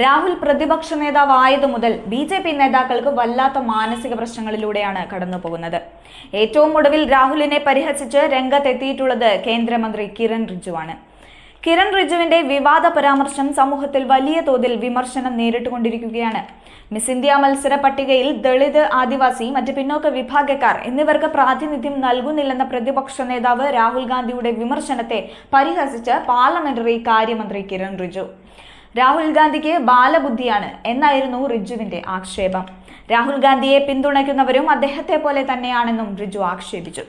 രാഹുൽ പ്രതിപക്ഷ നേതാവായതു മുതൽ B J P നേതാക്കൾക്ക് വല്ലാത്ത മാനസിക പ്രശ്നങ്ങളിലൂടെയാണ് കടന്നു പോകുന്നത്. ഏറ്റവും ഒടുവിൽ രാഹുലിനെ പരിഹസിച്ച് രംഗത്തെത്തിയിട്ടുള്ളത് കേന്ദ്രമന്ത്രി കിരൺ റിജുവാണ് കിരൺ റിജുവിന്റെ വിവാദ പരാമർശം സമൂഹത്തിൽ വലിയ തോതിൽ വിമർശനം നേരിട്ടുകൊണ്ടിരിക്കുകയാണ്. മിസ് ഇന്ത്യ മത്സര പട്ടികയിൽ ദളിത് ആദിവാസി മറ്റ് പിന്നോക്ക വിഭാഗക്കാർ എന്നിവർക്ക് പ്രാതിനിധ്യം നൽകുന്നില്ലെന്ന പ്രതിപക്ഷ നേതാവ് രാഹുൽ ഗാന്ധിയുടെ വിമർശനത്തെ പരിഹസിച്ച് പാർലമെന്ററി കാര്യമന്ത്രി കിരൺ റിജ്ജു രാഹുൽ ഗാന്ധിക്ക് ബാലബുദ്ധിയാണ് എന്നായിരുന്നു റിജുവിന്റെ ആക്ഷേപം. രാഹുൽ ഗാന്ധിയെ പിന്തുണയ്ക്കുന്നവരും അദ്ദേഹത്തെ പോലെ തന്നെയാണെന്നും റിജു ആക്ഷേപിച്ചു.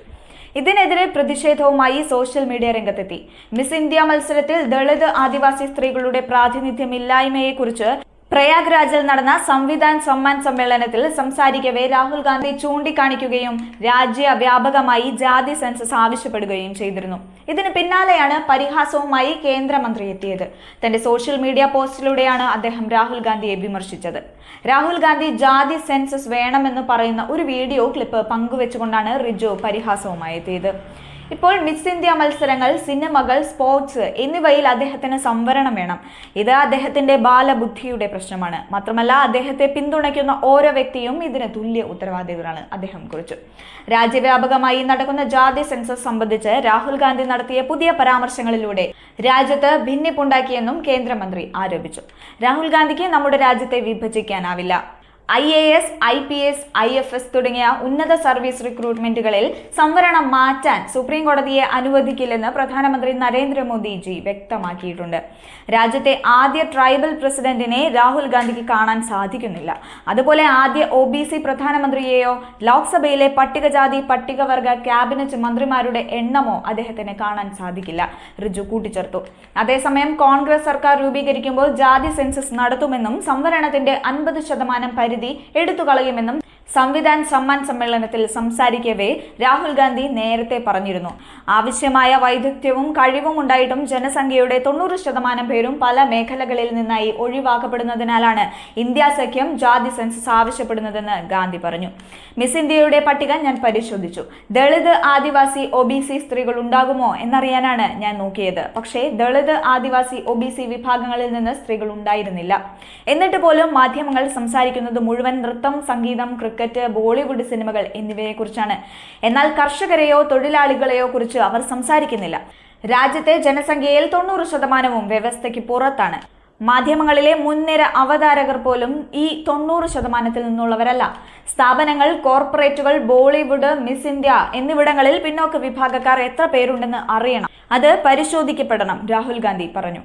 ഇതിനെതിരെ പ്രതിഷേധവുമായി സോഷ്യൽ മീഡിയ രംഗത്തെത്തി. മിസ് ഇന്ത്യ മത്സരത്തിൽ ദളിത് ആദിവാസി സ്ത്രീകളുടെ പ്രാതിനിധ്യമില്ലായ്മയെക്കുറിച്ച് പ്രയാഗ്രാജിൽ നടന്ന സംവിധാൻ സമ്മാൻ സമ്മേളനത്തിൽ സംസാരിക്കവേ രാഹുൽ ഗാന്ധി ചൂണ്ടിക്കാണിക്കുകയും രാജ്യവ്യാപകമായി ജാതി സെൻസസ് ആവശ്യപ്പെടുകയും ചെയ്തിരുന്നു. ഇതിന് പിന്നാലെയാണ് പരിഹാസവുമായി കേന്ദ്രമന്ത്രി എത്തിയത്. തന്റെ സോഷ്യൽ മീഡിയ പോസ്റ്റിലൂടെയാണ് അദ്ദേഹം രാഹുൽ ഗാന്ധിയെ വിമർശിച്ചത്. രാഹുൽ ഗാന്ധി ജാതി സെൻസസ് വേണമെന്ന് പറയുന്ന ഒരു വീഡിയോ ക്ലിപ്പ് പങ്കുവെച്ചുകൊണ്ടാണ് റിജു പരിഹാസവുമായി എത്തിയത്. ഇപ്പോൾ മിസ് ഇന്ത്യ മത്സരങ്ങൾ സിനിമകൾ സ്പോർട്സ് എന്നിവയിൽ അദ്ദേഹത്തിന് സംവരണം വേണം. ഇത് അദ്ദേഹത്തിന്റെ ബാലബുദ്ധിയുടെ പ്രശ്നമാണ്. മാത്രമല്ല അദ്ദേഹത്തെ പിന്തുണയ്ക്കുന്ന ഓരോ വ്യക്തിയും ഇതിന് തുല്യ ഉത്തരവാദികളാണ് അദ്ദേഹം കുറിച്ചു. രാജ്യവ്യാപകമായി നടക്കുന്ന ജാതി സെൻസസ് സംബന്ധിച്ച് രാഹുൽ ഗാന്ധി നടത്തിയ പുതിയ പരാമർശങ്ങളിലൂടെ രാജ്യത്ത് ഭിന്നിപ്പുണ്ടാക്കിയെന്നും കേന്ദ്രമന്ത്രി ആരോപിച്ചു. രാഹുൽ ഗാന്ധിക്ക് നമ്മുടെ രാജ്യത്തെ വിഭജിക്കാനാവില്ല. I A S I P S I F S തുടങ്ങിയ ഉന്നത സർവീസ് റിക്രൂട്ട്മെന്റുകളിൽ സംവരണം മാറ്റാൻ സുപ്രീം കോടതിയെ അനുവദിക്കില്ലെന്ന് പ്രധാനമന്ത്രി നരേന്ദ്രമോദിജി വ്യക്തമാക്കിയിട്ടുണ്ട്. രാജ്യത്തെ ആദ്യ ട്രൈബൽ പ്രസിഡന്റിനെ രാഹുൽ ഗാന്ധിക്ക് കാണാൻ സാധിക്കുന്നില്ല. അതുപോലെ ആദ്യ ഒ ബി സി പ്രധാനമന്ത്രിയെയോ ലോക്സഭയിലെ പട്ടികജാതി പട്ടികവർഗ ക്യാബിനറ്റ് മന്ത്രിമാരുടെ എണ്ണമോ അദ്ദേഹത്തിന് കാണാൻ സാധിക്കില്ല. റിജു കൂട്ടിച്ചേർത്തു. അതേസമയം കോൺഗ്രസ് സർക്കാർ രൂപീകരിക്കുമ്പോൾ ജാതി സെൻസസ് നടത്തുമെന്നും സംവരണത്തിന്റെ അൻപത് ശതമാനം പരിധി എടുത്തു കളയുമെന്നും സംവിധാൻ സമ്മാൻ സമ്മേളനത്തിൽ സംസാരിക്കവേ രാഹുൽ ഗാന്ധി നേരത്തെ പറഞ്ഞിരുന്നു. ആവശ്യമായ വൈദഗ്ധ്യവും കഴിവും ഉണ്ടായിട്ടും ജനസംഖ്യയുടെ തൊണ്ണൂറ് ശതമാനം പേരും പല മേഖലകളിൽ നിന്നായി ഒഴിവാക്കപ്പെടുന്നതിനാലാണ് ഇന്ത്യ സഖ്യം ജാതി സെൻസസ് ആവശ്യപ്പെടുന്നതെന്ന് ഗാന്ധി പറഞ്ഞു. മിസ് ഇന്ത്യയുടെ പട്ടിക ഞാൻ പരിശോധിച്ചു. ദളിത് ആദിവാസി ഒ സ്ത്രീകൾ ഉണ്ടാകുമോ എന്നറിയാനാണ് ഞാൻ നോക്കിയത്. പക്ഷേ ദളിത് ആദിവാസി ഒ വിഭാഗങ്ങളിൽ നിന്ന് സ്ത്രീകൾ ഉണ്ടായിരുന്നില്ല. എന്നിട്ട് പോലും മാധ്യമങ്ങൾ സംസാരിക്കുന്നത് മുഴുവൻ നൃത്തം സംഗീതം ക്രിക്കറ്റ് ബോളിവുഡ് സിനിമകൾ എന്നിവയെക്കുറിച്ചാണ്. എന്നാൽ കർഷകരെയോ തൊഴിലാളികളെയോ കുറിച്ച് അവർ സംസാരിക്കുന്നില്ല. രാജ്യത്തെ ജനസംഖ്യയിൽ തൊണ്ണൂറ് ശതമാനവും വ്യവസ്ഥയ്ക്ക് പുറത്താണ്. മാധ്യമങ്ങളിലെ മുൻനിര അവതാരകർ പോലും ഈ തൊണ്ണൂറ് ശതമാനത്തിൽ നിന്നുള്ളവരല്ല. സ്ഥാപനങ്ങൾ കോർപ്പറേറ്റുകൾ ബോളിവുഡ് മിസ് ഇന്ത്യ എന്നിവിടങ്ങളിൽ പിന്നോക്ക വിഭാഗക്കാർ എത്ര പേരുണ്ടെന്ന് അറിയണം. അത് പരിശോധിക്കപ്പെടണം രാഹുൽ ഗാന്ധി പറഞ്ഞു.